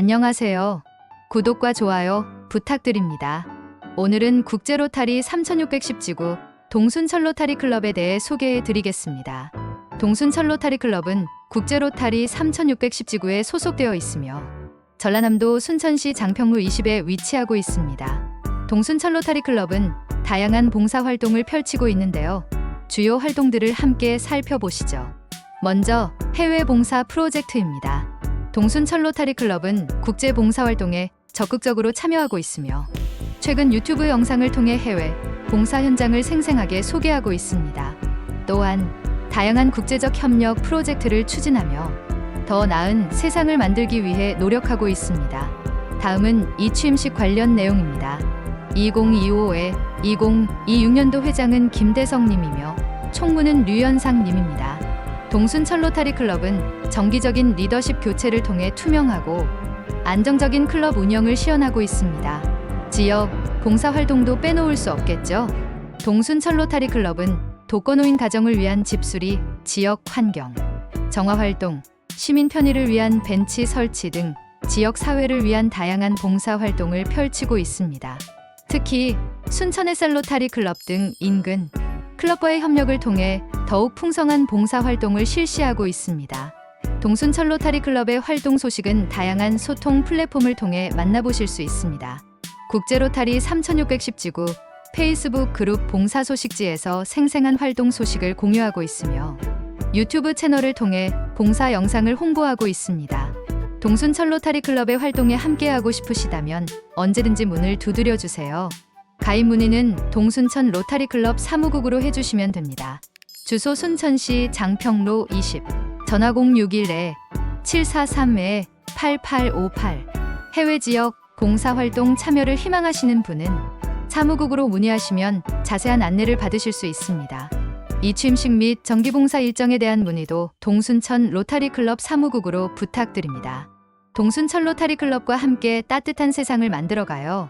안녕하세요. 구독과 좋아요 부탁드립니다. 오늘은 국제 로타리 3610지구 동순천 로타리 클럽에 대해 소개해 드리겠습니다. 동순천 로타리 클럽은 국제 로타리 3610지구에 소속되어 있으며 전라남도 순천시 장평로 20에 위치하고 있습니다. 동순천 로타리 클럽은 다양한 봉사 활동을 펼치고 있는데요. 주요 활동들을 함께 살펴보시죠. 먼저 해외 봉사 프로젝트입니다. 동순천 로타리 클럽은 국제 봉사 활동에 적극적으로 참여하고 있으며 최근 유튜브 영상을 통해 해외 봉사 현장을 생생하게 소개하고 있습니다. 또한 다양한 국제적 협력 프로젝트를 추진하며 더 나은 세상을 만들기 위해 노력하고 있습니다. 다음은 이 취임식 관련 내용입니다. 2025에 2026년도 회장은 김대성 님이며 총무는 류현상 님입니다. 동순천 로타리 클럽은 정기적인 리더십 교체를 통해 투명하고 안정적인 클럽 운영을 시연하고 있습니다. 지역 봉사 활동도 빼놓을 수 없겠죠. 동순천 로타리 클럽은 독거노인 가정을 위한 집수리, 지역 환경, 정화 활동, 시민 편의를 위한 벤치 설치 등 지역 사회를 위한 다양한 봉사 활동을 펼치고 있습니다. 특히 순천의 셀로타리 클럽 등 인근 클럽과의 협력을 통해 더욱 풍성한 봉사 활동을 실시하고 있습니다. 동순천 로타리 클럽의 활동 소식은 다양한 소통 플랫폼을 통해 만나보실 수 있습니다. 국제 로타리 3610지구 페이스북 그룹 봉사 소식지에서 생생한 활동 소식을 공유하고 있으며 유튜브 채널을 통해 봉사 영상을 홍보하고 있습니다. 동순천 로타리 클럽의 활동에 함께하고 싶으시다면 언제든지 문을 두드려 주세요. 가입 문의는 동순천 로타리 클럽 사무국으로 해주시면 됩니다. 주소 순천시 장평로 20, 전화 061-743-8858. 해외 지역 봉사활동 참여를 희망하시는 분은 사무국으로 문의하시면 자세한 안내를 받으실 수 있습니다. 이 취임식 및 정기봉사 일정에 대한 문의도 동순천 로타리 클럽 사무국으로 부탁드립니다. 동순천 로타리 클럽과 함께 따뜻한 세상을 만들어가요.